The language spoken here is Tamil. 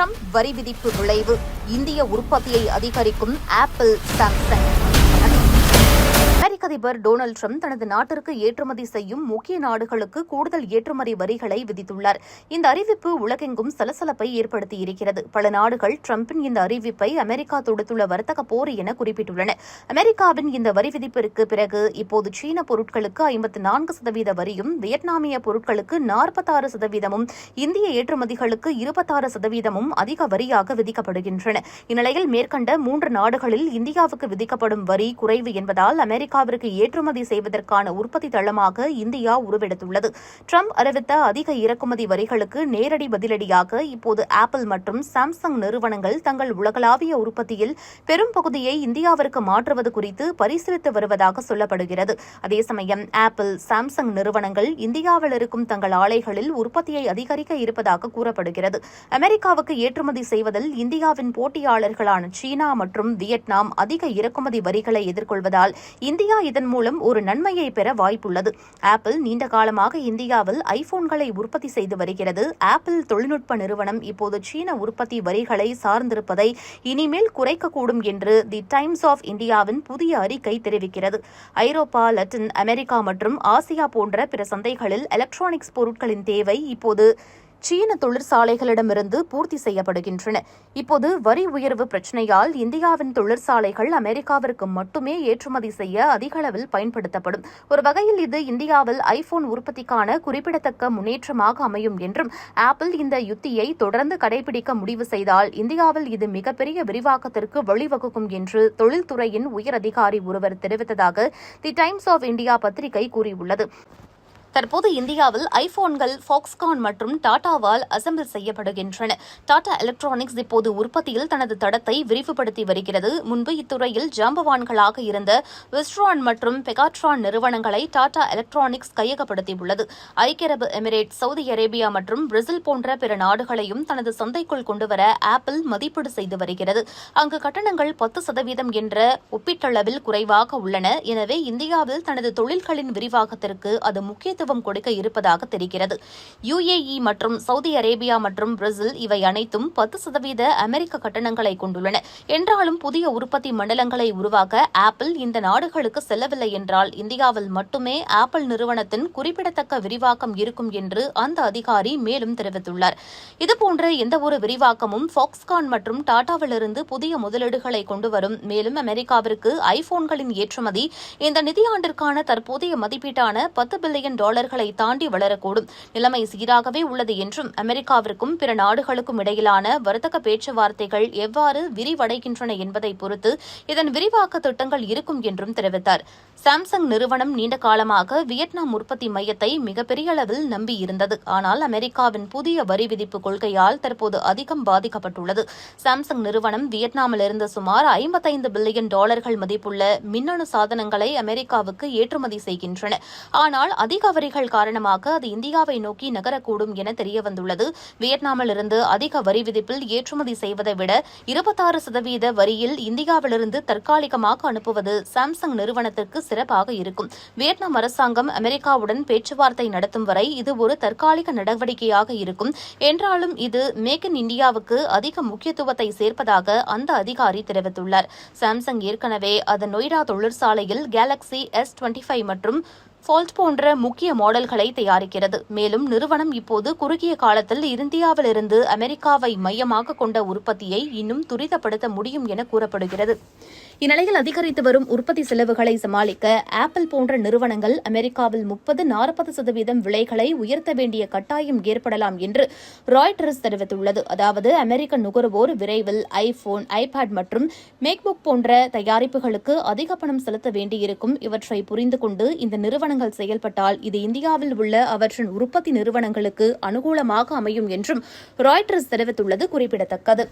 ட்ரம்ப் வரி விதிப்பு விளைவு. இந்திய உற்பத்தியை அதிகரிக்கும் ஆப்பிள் சாம்சங் அமெரிக்க அதிபர் டொனால்டு ட்ரம்ப் தனது நாட்டிற்கு ஏற்றுமதி செய்யும் முக்கிய நாடுகளுக்கு கூடுதல் ஏற்றுமதி வரிகளை விதித்துள்ளார். இந்த அறிவிப்பு உலகெங்கும் சலசலப்பை ஏற்படுத்தியிருக்கிறது. பல நாடுகள் ட்ரம்பின் இந்த அறிவிப்பை அமெரிக்கா தொடுத்துள்ள வர்த்தக போர் என குறிப்பிட்டுள்ளன. அமெரிக்காவின் இந்த வரி விதிப்பிற்கு பிறகு இப்போது சீன பொருட்களுக்கு ஐம்பத்தி நான்கு சதவீத வரியும் வியட்நாமிய பொருட்களுக்கு நாற்பத்தாறு சதவீதமும் இந்திய ஏற்றுமதிகளுக்கு இருபத்தாறு சதவீதமும் அதிக வரியாக விதிக்கப்படுகின்றன. இந்நிலையில் மேற்கண்ட மூன்று நாடுகளில் இந்தியாவுக்கு விதிக்கப்படும் வரி குறைவு என்பதால் இந்தியாவிற்கு ஏற்றுமதி செய்வதற்கான உற்பத்தி தளமாக இந்தியா உருவெடுத்துள்ளது. ட்ரம்ப் அறிவித்த அதிக இறக்குமதி வரிகளுக்கு நேரடி பதிலடியாக இப்போது ஆப்பிள் மற்றும் சாம்சங் நிறுவனங்கள் தங்கள் உலகளாவிய உற்பத்தியில் பெரும் பகுதியை இந்தியாவிற்கு மாற்றுவது குறித்து பரிசீலித்து வருவதாக சொல்லப்படுகிறது. அதே சமயம் ஆப்பிள் சாம்சங் நிறுவனங்கள் இந்தியாவில் இருக்கும் தங்கள் ஆலைகளில் உற்பத்தியை அதிகரிக்க இருப்பதாக கூறப்படுகிறது. அமெரிக்காவுக்கு ஏற்றுமதி செய்வதில் இந்தியாவின் போட்டியாளர்களான சீனா மற்றும் வியட்நாம் அதிக இறக்குமதி வரிகளை எதிர்கொள்வதால் இந்தியா இதன் மூலம் ஒரு நன்மையை பெற வாய்ப்புள்ளது. ஆப்பிள் நீண்ட காலமாக இந்தியாவில் ஐபோன்களை உற்பத்தி செய்து வருகிறது. ஆப்பிள் தொழில்நுட்ப நிறுவனம் இப்போது சீன உற்பத்தி வரிகளை சார்ந்திருப்பதை இனிமேல் குறைக்கக்கூடும் என்று தி டைம்ஸ் ஆஃப் இந்தியாவின் புதிய அறிக்கை தெரிவிக்கிறது. ஐரோப்பா லட்டின் அமெரிக்கா மற்றும் ஆசியா போன்ற பிற சந்தைகளில் எலக்ட்ரானிக்ஸ் பொருட்களின் தேவை இப்போது சீன தொழிற்சாலைகளிடமிருந்து பூர்த்தி செய்யப்படுகின்றன. இப்போது வரி உயர்வு பிரச்சினையால் இந்தியாவின் தொழிற்சாலைகள் அமெரிக்காவிற்கு மட்டுமே ஏற்றுமதி செய்ய அதிக அளவில் பயன்படுத்தப்படும். ஒரு வகையில் இது இந்தியாவில் ஐபோன் உற்பத்திக்கான குறிப்பிடத்தக்க முன்னேற்றமாக அமையும் என்றும் ஆப்பிள் இந்த யுத்தியை தொடர்ந்து கடைபிடிக்க முடிவு செய்தால் இந்தியாவில் இது மிகப்பெரிய விரிவாக்கத்திற்கு வழிவகுக்கும் என்று தொழில்துறையின் உயர் அதிகாரி ஒருவர் தெரிவித்ததாக தி டைம்ஸ் ஆஃப் இந்தியா பத்திரிகை கூறியுள்ளது. தற்போது இந்தியாவில் ஐபோன்கள் ஃபாக்ஸ்கான் மற்றும் டாடாவால் அசெம்பிள் செய்யப்படுகின்றன. டாடா எலக்ட்ரானிக்ஸ் இப்போது உற்பத்தியில் தனது தடத்தை விரிவுபடுத்தி வருகிறது. முன்பு இத்துறையில் ஜாம்பவான்களாக இருந்த விஸ்ட்ரான் மற்றும் பெகாட்ரான் நிறுவனங்களை டாடா எலக்ட்ரானிக்ஸ் கையகப்படுத்தியுள்ளது. ஐக்கிய அரபு எமிரேட் சவுதி அரேபியா மற்றும் பிரேசில் போன்ற பிற நாடுகளையும் தனது சந்தைக்குள் கொண்டுவர ஆப்பிள் மதிப்பீடு செய்து வருகிறது. அங்கு கட்டணங்கள் பத்து சதவீதம் என்ற ஒப்பீட்டளவில் குறைவாக உள்ளன. எனவே இந்தியாவில் தனது தொழில்களின் விரிவாக்கத்திற்கு அது முக்கிய முக்கியத்துவம் கொடுக்க இருப்பதாக தெரிகிறது. யுஏஇ மற்றும் சவுதி அரேபியா மற்றும் பிரேசில் இவை அனைத்தும் பத்து சதவீத அமெரிக்க கட்டணங்களை கொண்டுள்ளன. என்றாலும் புதிய உற்பத்தி மண்டலங்களை உருவாக்க ஆப்பிள் இந்த நாடுகளுக்கு செல்லவில்லை என்றால் இந்தியாவில் மட்டுமே ஆப்பிள் நிறுவனத்தின் குறிப்பிடத்தக்க விரிவாக்கம் இருக்கும் என்று அந்த அதிகாரி மேலும் தெரிவித்துள்ளார். இதுபோன்ற எந்தவொரு விரிவாக்கமும் ஃபாக்ஸ்கான் மற்றும் டாடாவிலிருந்து புதிய முதலீடுகளை கொண்டுவரும். மேலும் அமெரிக்காவிற்கு ஐபோன்களின் ஏற்றுமதி இந்த நிதியாண்டிற்கான தற்போதைய மதிப்பீட்டான பத்து பில்லியன் டாலர்களை தாண்டி வளரக்கூடும். நிலைமை சீராகவே உள்ளது என்றும் அமெரிக்காவிற்கும் பிற நாடுகளுக்கும் இடையிலான வர்த்தக பேச்சுவார்த்தைகள் எவ்வாறு விரிவடைகின்றன என்பதை பொறுத்து இதன் விரிவாக்க திட்டங்கள் இருக்கும் என்றும் தெரிவித்தார். சாம்சங் நிறுவனம் நீண்ட காலமாக வியட்நாம் உற்பத்தி மையத்தை மிகப்பெரிய அளவில் நம்பியிருந்தது. ஆனால் அமெரிக்காவின் புதிய வரி விதிப்பு கொள்கையால் தற்போது அதிகம் பாதிக்கப்பட்டுள்ளது. சாம்சங் நிறுவனம் வியட்நாமிலிருந்து சுமார் ஐம்பத்தைந்து பில்லியன் டாலர்கள் மதிப்புள்ள மின்னணு சாதனங்களை அமெரிக்காவுக்கு ஏற்றுமதி செய்கின்றன. ஆனால் அதிக வரிகள் காரணமாக அது இந்தியாவை நோக்கி நகரக்கூடும் என தெரியவந்துள்ளது. வியட்நாமிலிருந்து அதிக வரி விதிப்பில் ஏற்றுமதி செய்வதை விட இருபத்தாறு சதவீத வரியில் இந்தியாவிலிருந்து தற்காலிகமாக அனுப்புவது சாம்சங் நிறுவனத்திற்கு சிறப்பாக இருக்கும். வியட்நாம் அரசாங்கம் அமெரிக்காவுடன் பேச்சுவார்த்தை நடத்தும் வரை இது ஒரு தற்காலிக நடவடிக்கையாக இருக்கும். என்றாலும் இது மேக் இன் இந்தியாவுக்கு அதிக முக்கியத்துவத்தை சேர்ப்பதாக அந்த அதிகாரி தெரிவித்துள்ளார். சாம்சங் ஏற்கனவே அதன் நொய்டா தொழிற்சாலையில் கேலக்ஸி எஸ் டுவெண்ட்டி ஃபைவ் மற்றும் ஃபால்ட் போன்ற முக்கிய மாடல்களை தயாரிக்கிறது. மேலும் நிறுவனம் இப்போது குறுகிய காலத்தில் இந்தியாவிலிருந்து அமெரிக்காவை மையமாக கொண்ட உற்பத்தியை இன்னும் துரிதப்படுத்த முடியும் என கூறப்படுகிறது. இந்நிலையில் அதிகரித்து வரும் உற்பத்தி செலவுகளை சமாளிக்க ஆப்பிள் போன்ற நிறுவனங்கள் அமெரிக்காவில் முப்பது நாற்பது சதவீதம் விலைகளை உயர்த்த வேண்டிய கட்டாயம் ஏற்படலாம் என்று ராய்டர்ஸ் தெரிவித்துள்ளது. அதாவது அமெரிக்க நுகர்வோர் விரைவில் ஐபோன் ஐபேட் மற்றும் மேக்புக் போன்ற தயாரிப்புகளுக்கு அதிக பணம் செலுத்த வேண்டியிருக்கும். இவற்றை புரிந்து கொண்டு இந்த நிறுவனங்கள் செயல்பட்டால் இது இந்தியாவில் உள்ள அவற்றின் உற்பத்தி நிறுவனங்களுக்கு அனுகூலமாக அமையும் என்றும் ராய்டர்ஸ் தெரிவித்துள்ளது குறிப்பிடத்தக்கது.